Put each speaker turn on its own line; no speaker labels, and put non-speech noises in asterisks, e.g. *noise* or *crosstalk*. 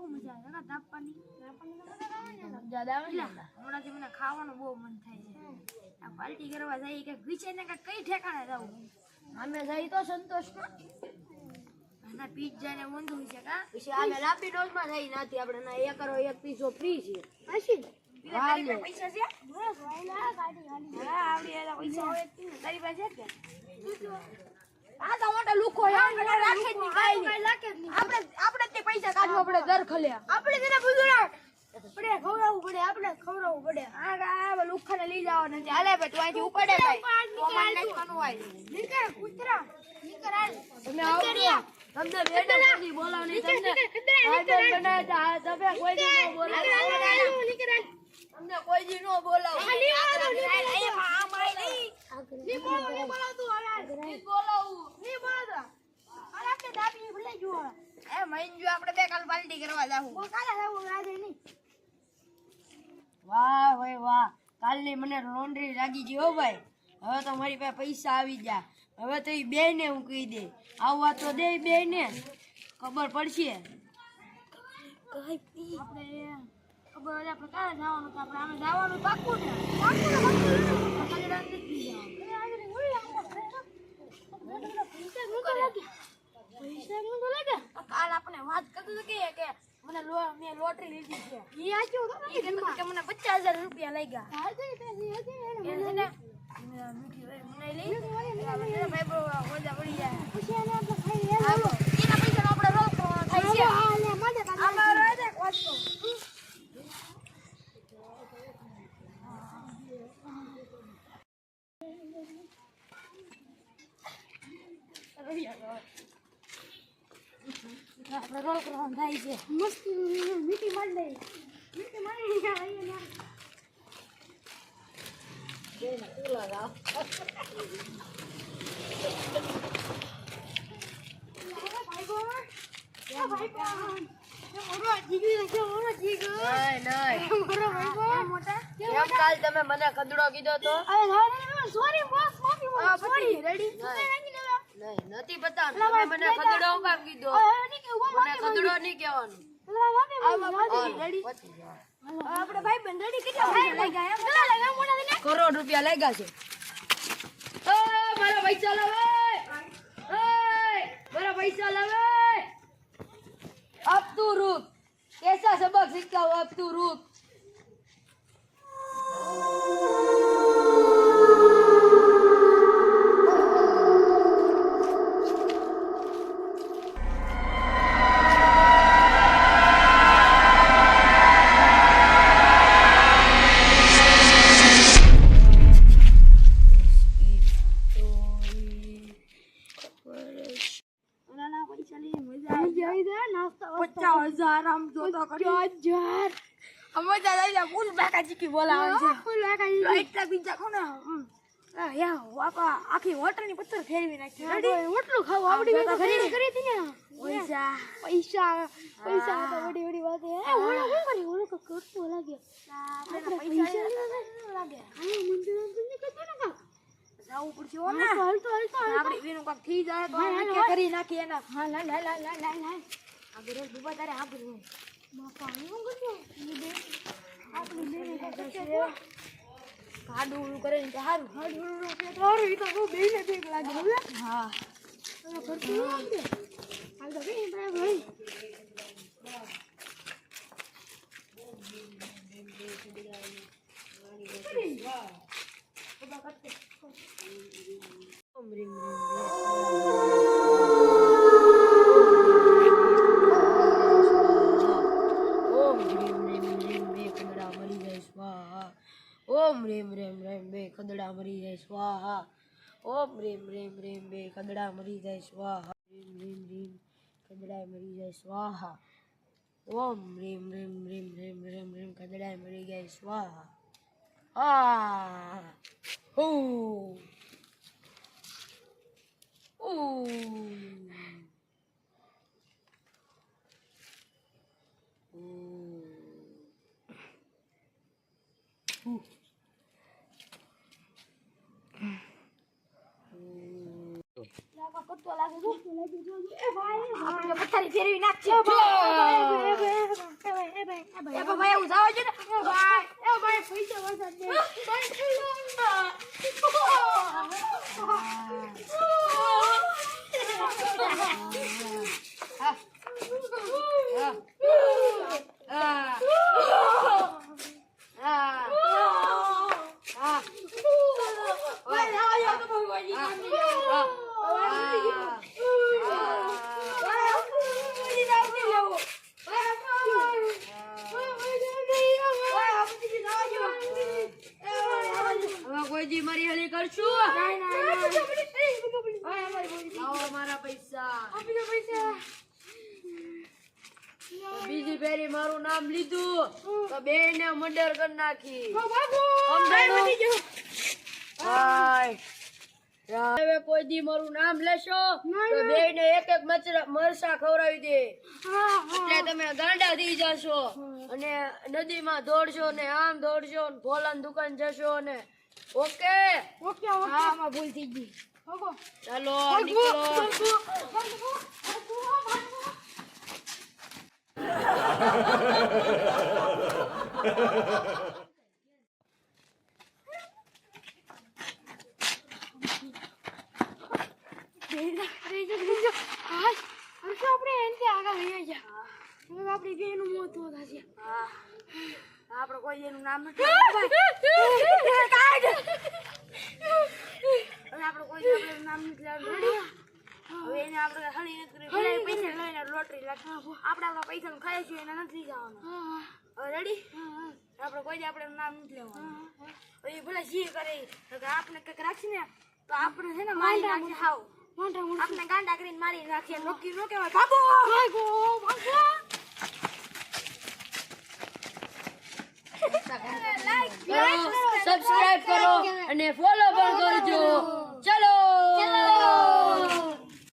બહુ મજા આવે. કાકા તાપવાની
મજા આવે
મને ખાવાનું બહુ મન થાય છે. આ પાર્ટી કરવા જઈએ કે વિચાર ને કઈ ઠેકાણે જવું
અમે જઈ તો સંતોષ
અને પીઝા ને ઊંધું છે કા
પછી લાંબી ડોઝમાં જઈ નથી આપણે ના એક કરો એક પીઝો ફ્રી છે.
પેલા પૈસા છે? હા આવડી પૈસા હોય તારી પાસે છે કે
આ તો મોટા લુકો
આપણે રાખે જ નહીં, કાંઈ
આપણે આપણે જ તે પૈસા કાઢવા આપણે દર ખલ્યા
આપણે તેને ખવડાવવું પડે આપણે ખવડાવવું પડે.
આ આ લુખાને લઈ જવાના છે. હાલે ભાઈ તું અહીંથી ભાઈ. તો નાખવાનું હોય.
નીકળ કૂતરા. નીકળ હાલ.
તમે આવો. તમને બેડે બોલાવની તમને ભાઈબંધ બનાવ્યા તમે કોઈ ન બોલાવો કોઈ દી ન બોલાવો
આમ આય નહીં. નહીં બોલાવું, નહીં બોલાવતું, હાલ, હાલ.
નહીં બોલાવું
નહીં બોલાવતા. હાલ, આપણે દાબીને ભૂલાઈ જવું હવે.
એ મહિન્જુ આપણે બે કાલ પાર્ટી કરવા
નહીં.
વાહ ભાઈ વાહ. કાલની મને લોન્ડ્રી લાગી ગઈ હો ભાઈ. હવે તો મારી પાસે પૈસા આવી ગયા. હવે તો એ બે ને હું કહી દે. આવવા તો દે બે ને ખબર પડશે?
આપણે ખબર આપણે કાલે જવાનું તો આપણે આમે જવાનું પાક્કું ને પાક્કું ને પાક્કું. કાલે આપણે વાત કરતું કે કે મને લો- મેં લોટરી લીધી છે. ઈ કહેતું તો કે મને પચાસ હજાર રૂપિયા લાગ્યા. મને લઈ. ભાઈ મજા પડી જાય. હાલો. એના પૈસાનો આપણે થાય છે. આમાં રહે છે વાંચતો. આપણે રોલ કરવાનું થાય છે મસ્ત મીઠી મારી લઈ મીઠી મારી
નહીં નહીં કેમ કાલ તમે મને કદડો કીધો તો કરોડ રૂપિયા લાગ્યા છે.
એ રૂપ. કેસા સબક શીખતા અબ રૂપ? હજાર આમ જોતો હજાર
મજા દાદા જાય ફૂલ બાકા ચીકી બોલાવે છે.
ફૂલ લાગાઈ
એટલા બીજા કોને? આખી હોટલ હોટલની પથ્થર ફેરવી નાખી.
ખાવું આવડી? કરી. હતી ને.
પૈસા.
પૈસા પૈસા તો વડી વડી વાત એ કરી તો કરતો લાગે. પૈસા લાગે. હા મંદિર ને
જાવું પડશે ને. કાક થઈ જાય તો. કરી નાખી એના.
હા લા લા લા લા લા લા
આગળ ડૂબા તારે હોય.
બાપા હું કરતો ઈ બે. બે ને કરતો
ખાડું ઓલું કરે ને તો સારું
હાડું સારું એ તો બહુ બેને બેક લાગે હવે
હા
કરતો લાગે હાલ તો કઈ ભાઈ
કદડા મરી જાય, સ્વાહા. ઓમ રેમ રેમ રેમ, બે કદડા મરી જાય, સ્વાહા. રેમ રેમ રેમ કદડા મરી જાય, સ્વાહા. ઓમ રેમ રેમ રેમ રેમ રેમ રેમ કદડા મરી જાય, સ્વાહા. આ ઓ Ooh.
તો લાગે જો એ ભાઈ આપણે પથારી ફેરવી નાખશે. એ ભાઈ એ ભાઈ એ ભાઈ છે ને એ ભાઈ એ ભાઈ પૈસા વરસાદ દે
હવે દી મારી હલી કરશું. મારા પૈસા. બીજી ફેરી મારું નામ લીધું. તો બે ને મર્ડર કરી નાખી. સમજાયું? હવે કોઈ દી મારું નામ લેશો તો બે ને એક એક મચરા- મરસા ખવડાવી દે. એટલે તમે ગાંડા થઈ જશો અને નદીમાં દોડશો ને આમ દોડશો ને ભોલાની દુકાન જશો ને ઓકે?
Okay okay. આમાં ભૂલ થઈ ગઈ.
ચાલો નીકળો.
આપણે *laughs* એનથી આગળ લઈ ગયા હવે આપણી બેનું મોત થશે.
આપણે કોઈ એનું નામ
હવે આપણે કોઈ આપણે નામ નથી લાવ્યું
હવે એને આપણે હળી નથી પૈસા લઈને લોટરી લાગી આપણે આપણા પૈસા ખાઈ છીએ એને નથી જવાનું. રેડી આપણે કોઈ આપણે એનું નામ નથી લેવાનું. એ ભલે જે કરે આપણે કંઈક રાખીએ ને તો આપણે છે ને મારી નાખીએ હાવ.
મોટા મોટા
આપણે ગાંડા કરીને મારી રાખીએ નોકી નો કહેવાય. ભાગો!
ભાગો ભાગો! *laughs*
સબસ્ક્રાઇબ કરો અને ફોલો પણ કરો